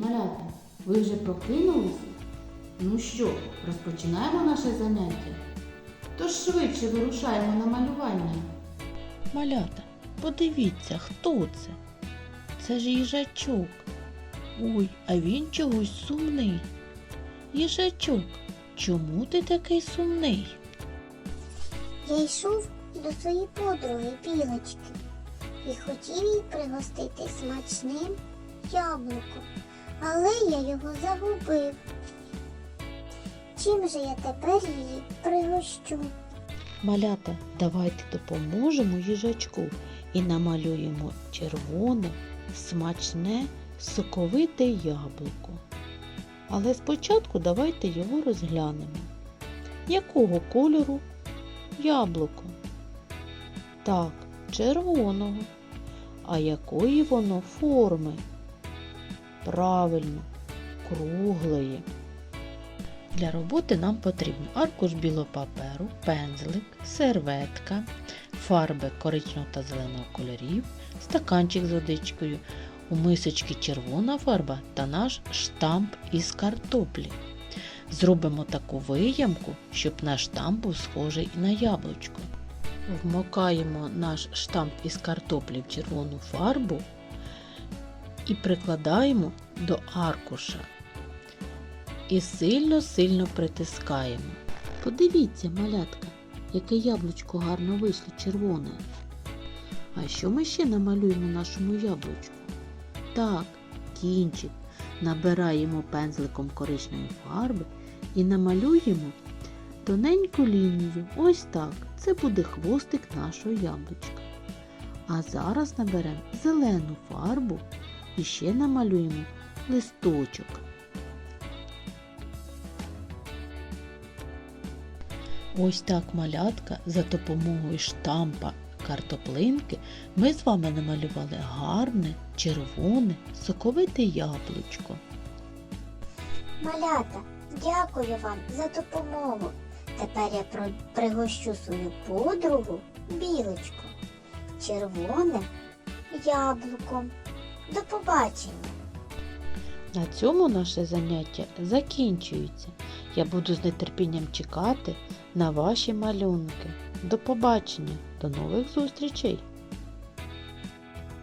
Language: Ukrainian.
Малята! Ви вже прокинулись? Ну що, розпочинаємо наше заняття? Тож швидше вирушаємо на малювання. Малята, подивіться, хто це? Це ж їжачок. Ой, а він чогось сумний. Їжачок, чому ти такий сумний? Я йшов до своєї подруги білочки і хотів їй пригостити смачним яблуком, але я його загубив. Чим же я тепер її пригощу? Малята, давайте допоможемо їжачку і намалюємо червоне, смачне, соковите яблуко. Але спочатку давайте його розглянемо. Якого кольору яблуко? Так, червоного. А якої воно форми? Правильно, круглої. Для роботи нам потрібно аркуш білого паперу, пензлик, серветка, фарби коричневого та зеленого кольорів, стаканчик з водичкою, у мисочці червона фарба та наш штамп із картоплі. Зробимо таку виямку, щоб наш штамп був схожий на яблучко. Вмокаємо наш штамп із картоплі в червону фарбу і прикладаємо до аркуша і сильно-сильно притискаємо. Подивіться, малятка, яке яблучко гарно вийшло червоне. А що ми ще намалюємо нашому яблучку? Так, кінчик. Набираємо пензликом коричневої фарби і намалюємо тоненьку лінію. Ось так. Це буде хвостик нашого яблучка. А зараз наберемо зелену фарбу і ще намалюємо листочок. Ось так малятка за допомогою штампа картоплинки ми з вами намалювали гарне, червоне, соковите яблучко. Малята, дякую вам за допомогу. Тепер я пригощу свою подругу білочку. Червоне яблуком. До побачення. На цьому наше заняття закінчується. Я буду з нетерпінням чекати на ваші малюнки. До побачення, до нових зустрічей!